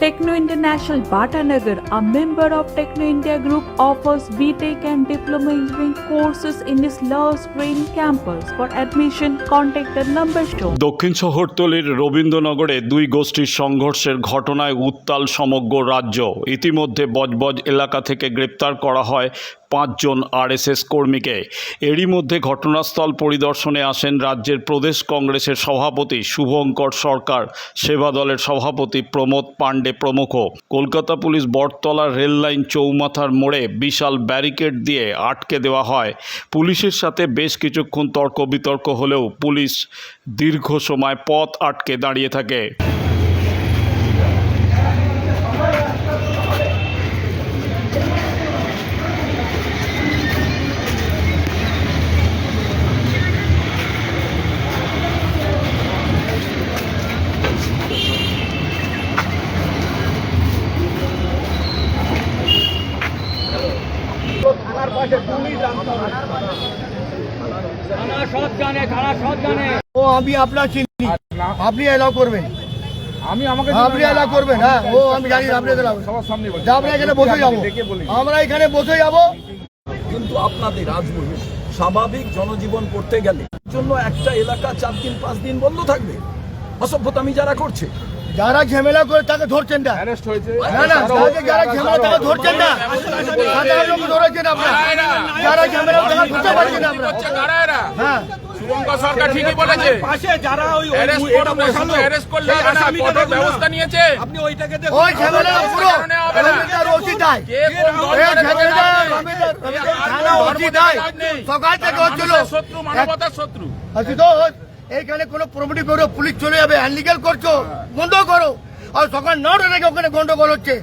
Techno International Bhatanagar, a member of Techno India Group, offers BTEC and Diploma Engineering courses in its Love Spring campus. For admission, contact the number shown. দক্ষিণ শহরতলির রবীন্দ্রনগরে দুই গোষ্ঠীর সংঘর্ষের ঘটনায় উত্তাল সমগ্র রাজ্য ইতিমধ্যে বজবজ এলাকা থেকে গ্রেপ্তার করা হয় পাঁচজন আরএসএস কর্মীকে। এরই মধ্যে ঘটনাস্থল পরিদর্শনে আসেন রাজ্যের প্রদেশ কংগ্রেসের সভাপতি শুভঙ্কর সরকার, সেবা দলের সভাপতি প্রমোদ পাণ্ডে প্রমুখ। Kolkata police Battala rail line চৌমাথার মোড়ে বিশাল ব্যারিকেড দিয়ে আটকে দেওয়া হয়। পুলিশের সাথে বেশ কিছুক্ষণ তর্ক বিতর্ক হলেও পুলিশ দীর্ঘ সময় পথ আটকে দাঁড়িয়ে থাকে। আমি আপনার চিনি। আপনি এলাও করবেন। আমি আমাকে আপনি এলাও করবেন হ্যাঁ। ও আমি জানি আপনি সবার সামনে আমরা এখানে বসে যাব। আমরা এখানে বসে যাব। কিন্তু আপনাদের রাজমহলে স্বাভাবিক জনজীবন করতে গেলে জন্য একটা এলাকা চার দিন পাঁচ দিন বন্ধ থাকবে। অসভ্যতামি যারা করছে। যারা ঝামেলা করে তাকে ধরছেন না। না না তাকে যারা ঝামেলা তাকে ধরছেন না। সাধারণ লোক ধরেছেন আপনার। যারা ঝামেলা তাকে ধরতে পারছেন হ্যাঁ। শুভঙ্কর সরকার ঠিকই বলেছে। পাশে যারা ওই অ্যারেস্ট করবে শুধু অ্যারেস্ট করলে হবে কঠোর ব্যবস্থা নিয়েছে। আপনি ওইটাকে ওই ঝামেলা পুরো রবীন্দ্র রশি দেয়। কে কোন দল করে ঝামেলা ধরে রবীন্দ্র রবীন্দ্র থানা রশি দেয়। সকাল থেকে হচ্ছিল শত্রু মানবতার শত্রু। তো এইখানে কোনো প্রমোটি করো পুলিশ চলে যাবে আনলিগাল করছ বন্ধ করো। আর সকাল নটা থেকে ওখানে গন্ডগোল হচ্ছে।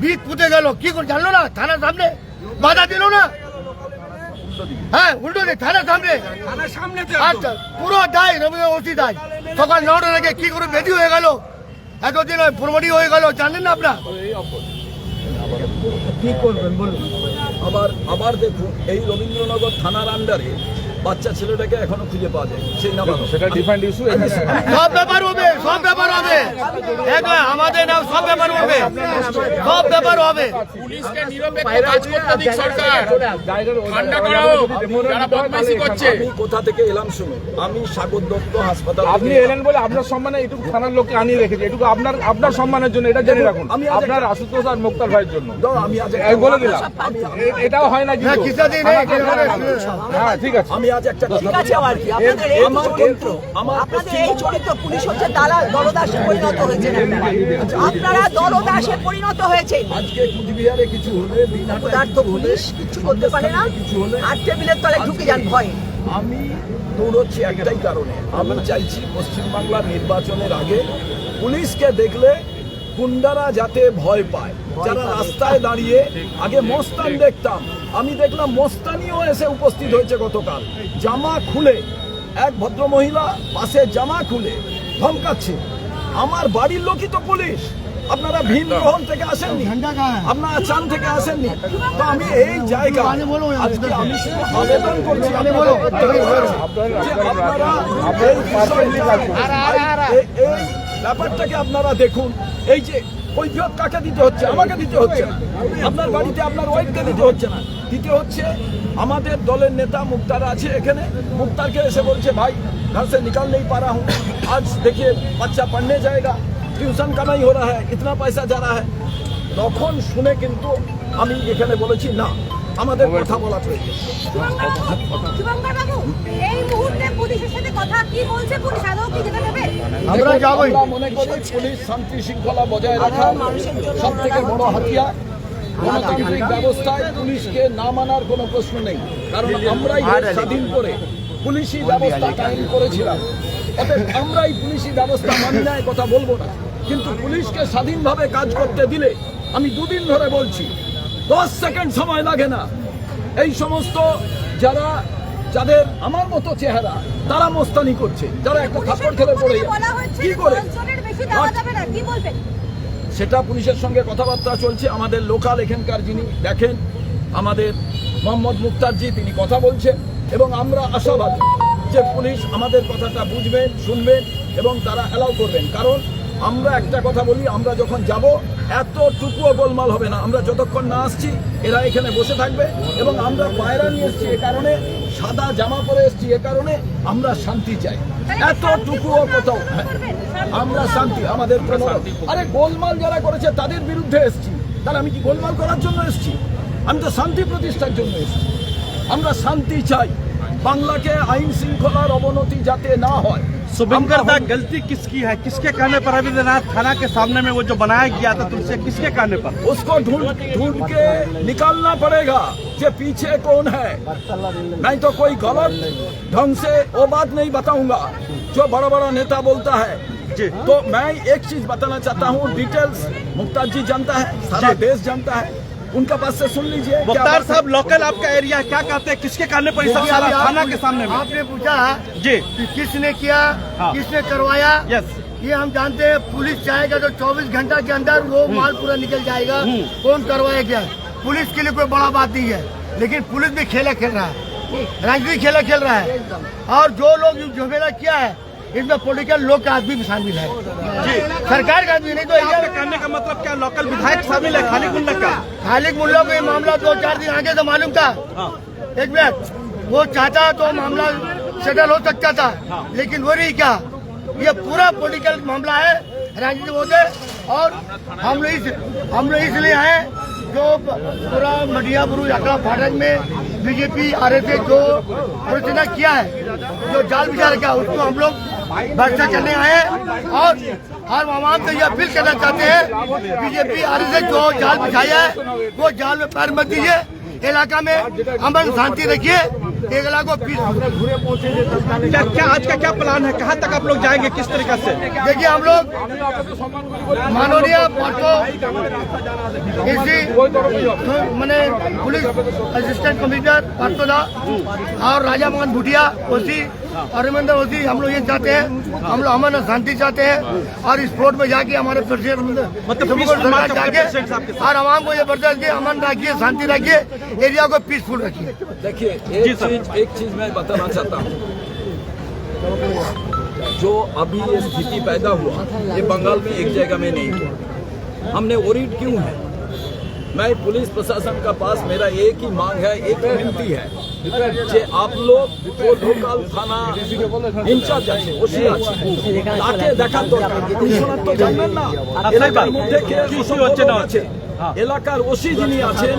ভিত পুঁতে গেল। কি করে? জানলো না? থানার সামনে বাধা দিল না? হ্যাঁ উল্টো দিক থানার সামনে। থানার সামনে আচ্ছা পুরো দায় রবীন্দ্র অতি দায়। সকাল নটা থেকে কি করে বেদি হয়ে গেল? এতদিন প্রমোটি হয়ে গেল জানেন না আপনার? কি করবেন বলুন? আবার আবার দেখুন এই রবীন্দ্রনগর থানার আন্ডারে বাচ্চা ছেলেটাকে এখনও খুঁজে পাওয়া যায় সেই নাম সেটা ডিফারেন্ট ইস্যু সব ব্যাপার হবে সব ব্যাপার হবে। আমাদের নাম সব ব্যাপার হবে। সব ব্যাপার হবে। পুলিশকে নিরপেক্ষ কাজ করতে দিক সরকার। ঠান্ডা করা হোক যারা বদমাইশি করছে। আমি কোথা থেকে এলাম শুনুন। আমি সাগর দত্ত হাসপাতাল আপনি এলেন বলে আপনার সম্মানে এটুকু থানার লোককে আনিয়ে রেখেছি। এটুকু আপনার আপনার সম্মানের জন্য এটা জেনে রাখুন। আমি আপনার আশুতোষ আর মুক্তার ভাইয়ের জন্য। দাও, আমি আজ বলে দিলাম। এটাও হয় না না কিন্তু দিন হ্যাঁ ঠিক আছে। একটা ঠিক আছে আবার কি? আপনাদের এই চরিত্র আপনাদের এই চরিত্র পুলিশ হচ্ছে দালাল দলদাসে পরিণত হয়েছে। আপনারা দলদাসে পরিণত হয়েছে। আজকে কুচবিহারে কিছু হলে পদার্থ পুলিশ কিছু করতে পারে না। কিছু হলে আর টেবিলের তলে ঢুকে যান ভয়ে। আমি দৌড়চ্ছি একটাই কারণে। আমি চাইছি পশ্চিমবাংলার নির্বাচনের আগে পুলিশকে দেখলে গুন্ডারা যাতে ভয় পায়। যারা রাস্তায় দাঁড়িয়ে আগে মস্তান দেখতাম। আমি দেখলাম মস্তানিও এসে উপস্থিত হয়েছে গতকাল। জামা খুলে। এক ভদ্র মহিলা পাশে জামা খুলে ধমকাচ্ছে। আমার বাড়ির লোকই তো পুলিশ। আপনারা ভিন গ্রহণ থেকে আসেননি? আপনারা চান থেকে আসেননি? তো আমি এই জায়গা আজকে আমি শুধু আবেদন করছি আমি বলো। আপনারা এই ব্যাপারটাকে আপনারা দেখুন এই যে কৈফিয়ত কাকে দিতে হচ্ছে আমাকে দিতে হচ্ছে না আপনার বাড়িতে আপনার ওয়াইফকে দিতে হচ্ছে না দিতে হচ্ছে আমাদের দলের নেতা মুক্তার আছে এখানে মুক্তারকে এসে বলছে ভাই घर से निकल नहीं पा रहा हूँ आज देखिए बच्चा पढ़ने जाएगा টিউশন কামাই हो रहा है इतना पैसा जा रहा है তখন শুনে কিন্তু আমি এখানে বলেছি না আমাদের কথা বলা প্রয়োজন। শুভঙ্কর বাবু এই মুহূর্তে পুলিশের সাথে কথা পুলিশ? আদৌ কি যেতে দেবে আমরা যাবোই। মনে করি পুলিশ শান্তি শৃঙ্খলা বজায় রাখা সব থেকে বড় হাতিয়ার। গণতান্ত্রিক ব্যবস্থায় পুলিশকে না মানার কোনো প্রশ্ন নেই। কারণ আমরাই স্বাধীন করে পুলিশি ব্যবস্থা কায়েম করেছিলাম। অতএব আমরাই পুলিশি ব্যবস্থা মানি না কথা বলব না। কিন্তু পুলিশকে স্বাধীনভাবে কাজ করতে দিলে আমি দুদিন ধরে বলছি দশ সেকেন্ড সময় লাগে না। এই সমস্ত যারা যাদের আমার মতো চেহারা তারা মোস্তানি করছে। যারা একটা থাপ্পড় খেলে পড়ে। কি করে? সেটা পুলিশের সঙ্গে কথাবার্তা চলছে। আমাদের লোকাল এখানকার যিনি দেখেন আমাদের মোহাম্মদ মুক্তারজি তিনি কথা বলছেন। এবং আমরা আশাবাদী যে পুলিশ আমাদের কথাটা বুঝবেন শুনবেন এবং তারা অ্যালাউ করবেন। কারণ আমরা একটা কথা বলি আমরা যখন যাব এতটুকুও গোলমাল হবে না। আমরা যতক্ষণ না আসছি এরা এখানে বসে থাকবে এবং আমরা পায়রা নিয়ে এসছি এ কারণে সাদা জামা পরে এসছি এ কারণে আমরা শান্তি চাই। এতটুকুও কোথাও হ্যাঁ, আমরা শান্তি আমাদের কোনো আরে গোলমাল যারা করেছে তাদের বিরুদ্ধে এসছি। তাহলে আমি কি গোলমাল করার জন্য এসছি? আমি তো শান্তি প্রতিষ্ঠার জন্য এসছি। আমরা শান্তি চাই। বাংলাকে আইন শৃঙ্খলার অবনতি যাতে না হয় करता गलती किसकी है? किसके कहने पर रविंद्रनाथ थाना के सामने में वो जो बनाया गया था तो तुमसे किसके कहने पर? उसको ढूंढ ढूंढ के निकालना पड़ेगा कि पीछे कौन है। नहीं तो कोई गलत ढंग से वो बात नहीं बताऊँगा जो बड़ा बड़ा नेता बोलता है। जी। तो मैं एक चीज़ बताना चाहता हूँ डिटेल्स मुख्तार जी जानता है सारा देश जानता है। उनका पास से सुन लीजिए। मुख्तार साहब लोकल आपका एरिया क्या कहते हैं? किसके कहने पर सब सारा थाना के सामने में? आपने पूछा जी। कि किसने किया हाँ। किसने करवाया? यस ये हम जानते हैं पुलिस चाहेगा तो 24 घंटा के अंदर वो माल पूरा निकल जाएगा। कौन करवाया क्या? पुलिस के लिए कोई बड़ा बात नहीं है। लेकिन पुलिस भी खेला खेल रहा है। राजनीतिक खेला खेल रहा है। और जो लोग झमेला किया है इसमें पोलिटिकल लोग का आदमी भी शामिल है। सरकार का आदमी नहीं तो कहने का मतलब क्या लोकल विधायक शामिल है खाली गुल्लक का? खालिद मुल्ला को ये मामला दो चार दिन आगे से मालूम था। एक मिनट वो चाहता तो मामला सेटल हो सकता था लेकिन वो नहीं क्या। ये पूरा पॉलिटिकल मामला है राजनीति होते और हम लोग इस हम लोग इसलिए आए जो पूरा मडिया बुरु यात्रा फाटक में बीजेपी आर जो प्रचना किया है, जो जाल विचार किया उसको हम लोग भर्ता करने आए और हर आवाम से यह अपील करना चाहते हैं, बीजेपी आर जो जाल बिछाया है, वो जाल में पैर मत दीजिए। इलाका में अमन शांति रखिए। एक लाख पीस। क्या क्या आज का क्या प्लान है? कहाँ तक आप लोग जाएँगे किस तरीके से? देखिए हम लोग माननीय इसी मैंने पुलिस असिस्टेंट कमिश्नर पार्टोदा और राजा मोहन भुटिया ओसी अरविंदर ओसी हम लोग ये चाहते हैं हम लोग अमन और शांति चाहते हैं और इस फोर्ट में जाके हमारे प्रेसिडेंट मतलब जाके। और आवाम को ये बर्दाश्त किए अमन रखिए शांति रखिए एरिया को पीसफुल रखिए। देखिए एक चीज़ एक चीज़ मैं बताना चाहता हूँ। जो अभी ये स्थिति पैदा हुआ ये बंगाल में एक जगह में नहीं हुआ। हमने ओरिड क्यों है? मैं पुलिस प्रशासन का पास मेरा एक ही मांग है एक विनती है। যে आप लोग जो लोकल থানা ইনচার্জ আছে ওসি আছে তাকে দেখার দরকার কমিশনার তো জানবেন না এলাকার মধ্যে কে কি কি হচ্ছে না হচ্ছে এলাকার ওসি যিনি আছেন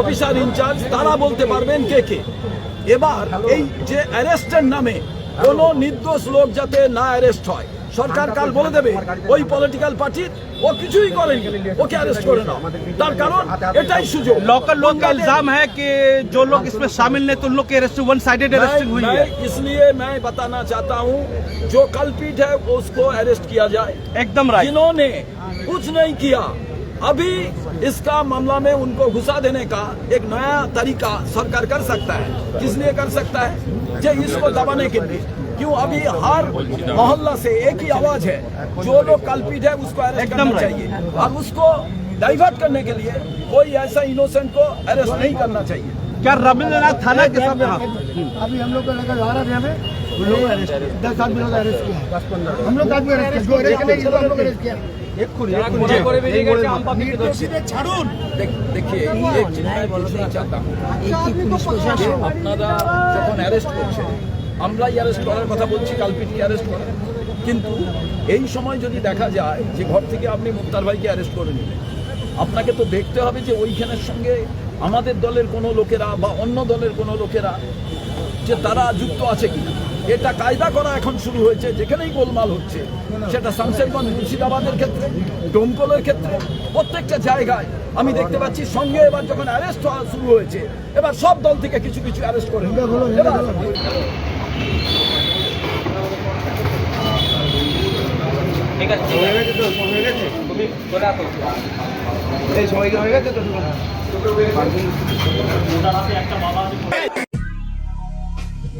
অফিসার ইনচার্জ তারা বলতে পারবেন কে কে এবার এই যে অ্যারেস্টের নামে কোন নির্দোষ লোক যাতে না অ্যারেস্ট হয় সরকার কাল বলে দেবে ওই পলিটিক্যাল পার্টির ও কিছুই করেনি ওকে অ্যারেস্ট করে নাও তার কারণ এটাই সুযোগ लोकल लोग का इल्जाम है कि जो लोग इसमें शामिल नहीं तो उन लोग की अरेस्ट वन साइडेड अरेस्टिंग हुई मैं- है मैं इसलिए मैं बताना चाहता हूँ जो कल्पिट है उसको अरेस्ट किया जाए एकदम राइट जिन्होंने कुछ नहीं किया अभी इसका मामला में उनको घुसा देने का एक नया तरीका सरकार कर सकता है किस लिए कर सकता है जे इसको दबाने के लिए क्यों अभी हर मोहल्ला से एक ही आवाज है जो लोग कल्पिट है उसको अरेस्ट एकदम करना right. चाहिए और उसको डाइवर्ट करने के लिए कोई ऐसा इनोसेंट को अरेस्ट नहीं करना चाहिए क्या रविंद्रनाथ थाना के सामने हाँ। अभी हम लोग का लगा जा रहा था हमें उन लोगों ने दस आदमी लोग अरेस्ट किया हम लोग का आदमी अरेस्ट किया जो अरेस्ट नहीं किया हम लोग अरेस्ट किया देख- देखिए एक चीज मैं पूछना चाहता हूँ যে আপনারা যখন অ্যারেস্ট করছেন আমরাই অ্যারেস্ট করার কথা বলছি, কালপিটকে অ্যারেস্ট করার। কিন্তু এই সময় যদি দেখা যায় যে ঘর থেকে আপনি মুক্তার ভাইকে অ্যারেস্ট করে নিলেন, আপনাকে তো দেখতে হবে যে ওইখানের সঙ্গে আমাদের দলের কোনো লোকেরা বা অন্য দলের কোনো লোকেরা যে তারা যুক্ত আছে কিনা। এটা কায়দা করা এখন শুরু হয়েছে, যেখানেই গোলমাল হচ্ছে, সেটা শামশেরগঞ্জ মুর্শিদাবাদের ক্ষেত্রে, ডোমকলের ক্ষেত্রে, প্রত্যেকটা জায়গায় আমি দেখতে পাচ্ছি, সঙ্গে এবার যখন অ্যারেস্ট হওয়া শুরু হয়েছে, এবার সব দল থেকে কিছু কিছু অ্যারেস্ট করে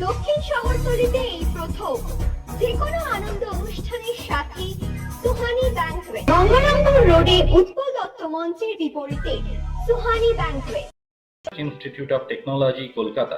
দক্ষিণ শহরতলিতে এই প্রথম। যে কোনো আনন্দ অনুষ্ঠানের সাথে সুহানি ব্যাংকুয়েট গঙ্গারামপুর রোডে উৎপল দত্ত মঞ্চের বিপরীতে Suhani banquet Institute of Technology, Kolkata,